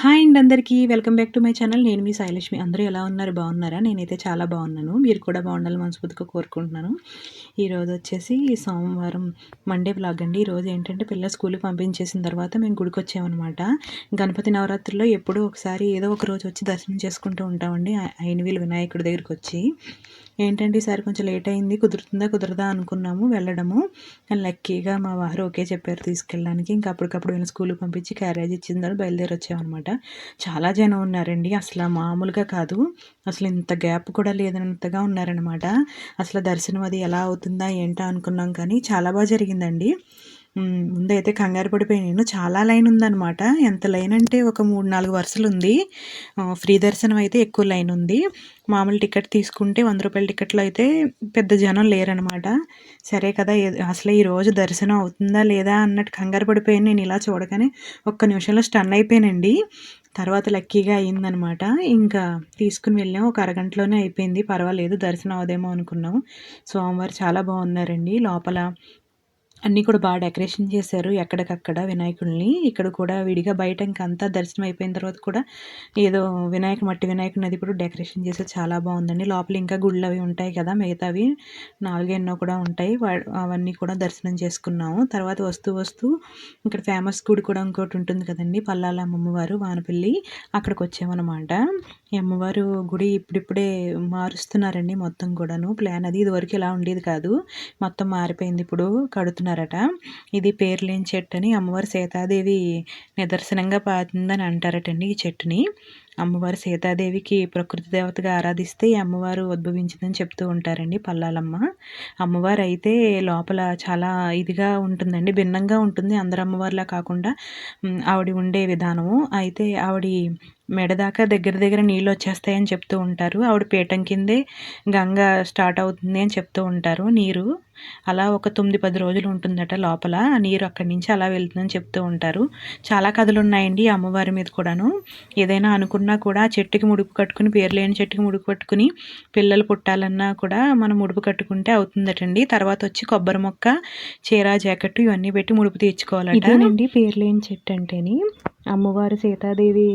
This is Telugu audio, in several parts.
హాయ్ అండ్ అందరికీ. Welcome back to my channel. నేను మీ సాయిలక్ష్మి. అందరూ ఎలా ఉన్నారు? బాగున్నారా? నేనైతే చాలా బాగున్నాను. మీరు కూడా బాగుండాలి మనస్ఫూర్తిగా కోరుకుంటున్నాను. ఈరోజు వచ్చేసి సోమవారం మండే బ్లాగ్ అండి. ఈరోజు ఏంటంటే పిల్లల స్కూల్కి పంపించేసిన తర్వాత మేము గుడికి వచ్చామన్నమాట. గణపతి నవరాత్రుల్లో ఎప్పుడూ ఒకసారి ఏదో ఒక రోజు వచ్చి దర్శనం చేసుకుంటూ ఉంటామండి. ఐనవీలు వినాయకుడి దగ్గరికి వచ్చి. ఏంటంటే ఈసారి కొంచెం లేట్ అయింది. కుదురుతుందా? కుదరదా అనుకున్నాము వెళ్ళడము. లక్కీగా మా వారు ఓకే చెప్పారు తీసుకెళ్ళడానికి. ఇంకా అప్పటికప్పుడు నేను స్కూల్కి పంపించి క్యారేజ్ ఇచ్చిన తర్వాత బయలుదేరి వచ్చామన్నమాట. చాలా జనం ఉన్నారండి. అసలు మామూలుగా కాదు. అసలు ఇంత గ్యాప్ కూడా లేదనంతగా ఉన్నారనమాట. అసలు దర్శనం అది ఎలా అవుతుందా ఏంటా అనుకున్నాం కానీ చాలా బాగా జరిగిందండి. ముందైతే కంగారు నేను చాలా లైన్ ఉందన్నమాట. ఎంత లైన్ అంటే ఒక మూడు నాలుగు వరుసలు ఉంది. ఫ్రీ దర్శనం అయితే ఎక్కువ లైన్ ఉంది. మామూలు టికెట్ తీసుకుంటే వంద రూపాయల టికెట్లో అయితే పెద్ద జనం లేరనమాట సరే కదా అసలు ఈరోజు దర్శనం అవుతుందా లేదా అన్నట్టు కంగారు పడిపోయాను. నేను ఇలా చూడగానే ఒక్క నిమిషంలో స్టన్ అయిపోయానండి. తర్వాత లక్కీగా అయిందనమాట ఇంకా తీసుకుని వెళ్ళాం. ఒక అరగంటలోనే అయిపోయింది. పర్వాలేదు దర్శనం అవదేమో అనుకున్నాం. సోమవారం చాలా బాగున్నారండి. లోపల అన్నీ కూడా బాగా డెకరేషన్ చేశారు ఎక్కడికక్కడ వినాయకుడిని ఇక్కడ కూడా విడిగా బయట ఇంకంతా దర్శనం అయిపోయిన తర్వాత కూడా ఏదో వినాయక మట్టి వినాయకుని అది కూడా డెకరేషన్ చేసి చాలా బాగుందండి. లోపల ఇంకా గుళ్ళు అవి ఉంటాయి కదా మిగతావి నాలుగెన్నో కూడా ఉంటాయి. అవన్నీ కూడా దర్శనం చేసుకున్నాము. తర్వాత వస్తూ వస్తూ ఇక్కడ ఫేమస్ గుడి కూడా ఇంకోటి ఉంటుంది కదండి పల్లాల అమ్మవారు వానపల్లి. అక్కడికి వచ్చామన్నమాట ఈ అమ్మవారు గుడి ఇప్పుడిప్పుడే మారుస్తున్నారండి మొత్తం కూడాను. ప్లాన్ అది. ఇదివరకు ఇలా ఉండేది కాదు. మొత్తం మారిపోయింది ఇప్పుడు. కడుతున్నారు చేస్తున్నారట. ఇది పేర్లేని చెట్టు అని అమ్మవారి సీతాదేవి నిదర్శనంగా పాతుందని అంటారటండి ఈ చెట్టుని. అమ్మవారు సీతాదేవికి ప్రకృతి దేవతగా ఆరాధిస్తే ఈ అమ్మవారు ఉద్భవించిందని చెప్తూ ఉంటారండి పల్లాలమ్మ. అమ్మవారు అయితే లోపల చాలా ఇదిగా ఉంటుందండి భిన్నంగా ఉంటుంది. అందరు అమ్మవారిలా కాకుండా ఆవిడ ఉండే విధానము. అయితే ఆవిడ మెడదాకా దగ్గర దగ్గర నీళ్ళు వచ్చేస్తాయని చెప్తూ ఉంటారు. ఆవిడ పీఠం కిందే గంగ స్టార్ట్ అవుతుంది అని చెప్తూ ఉంటారు. నీరు అలా ఒక తొమ్మిది పది రోజులు ఉంటుందట లోపల. నీరు అక్కడి నుంచి అలా వెళ్తుందని చెప్తూ ఉంటారు. చాలా కథలు ఉన్నాయండి అమ్మవారి మీద కూడాను. ఏదైనా అనుకున్నా కూడా చెట్టుకి ముడుపు కట్టుకుని పేరు లేని చెట్టుకి ముడుపు కట్టుకుని పిల్లలు పుట్టాలన్నా కూడా మనం ముడుపు కట్టుకుంటే అవుతుందటండి. తర్వాత వచ్చి కొబ్బరి మొక్క చీర జాకెట్ ఇవన్నీ పెట్టి ముడుపు తీర్చుకోవాలండి పేరు లేని చెట్టు అంటేని. అమ్మవారు సీతాదేవి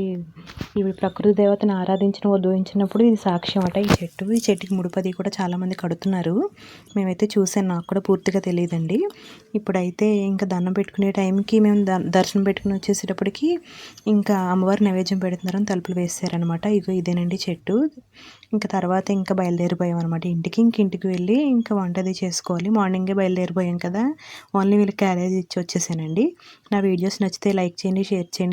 ఇవి ప్రకృతి దేవతను ఆరాధించిన ఉద్భవించినప్పుడు ఇది సాక్ష్యం అట. ఈ చెట్టు ఈ చెట్టుకి ముడిపది కూడా చాలామంది కడుతున్నారు. మేమైతే చూసాను నాకు కూడా పూర్తిగా తెలియదండి. ఇప్పుడైతే ఇంకా దండం పెట్టుకునే టైంకి మేము దర్శనం పెట్టుకుని వచ్చేసేటప్పటికి ఇంకా అమ్మవారి నైవేద్యం పెడుతున్నారని తలుపులు వేసారనమాట ఇగో ఇదేనండి చెట్టు. ఇంకా తర్వాత ఇంకా బయలుదేరిపోయాం అనమాట ఇంటికి ఇంక ఇంటికి వెళ్ళి ఇంకా వంట అది చేసుకోవాలి. మార్నింగే బయలుదేరిపోయాం కదా. ఓన్లీ వీళ్ళకి క్యారేజ్ ఇచ్చి వచ్చేసానండి. నా వీడియోస్ నచ్చితే లైక్ చేయండి షేర్ చేయండి.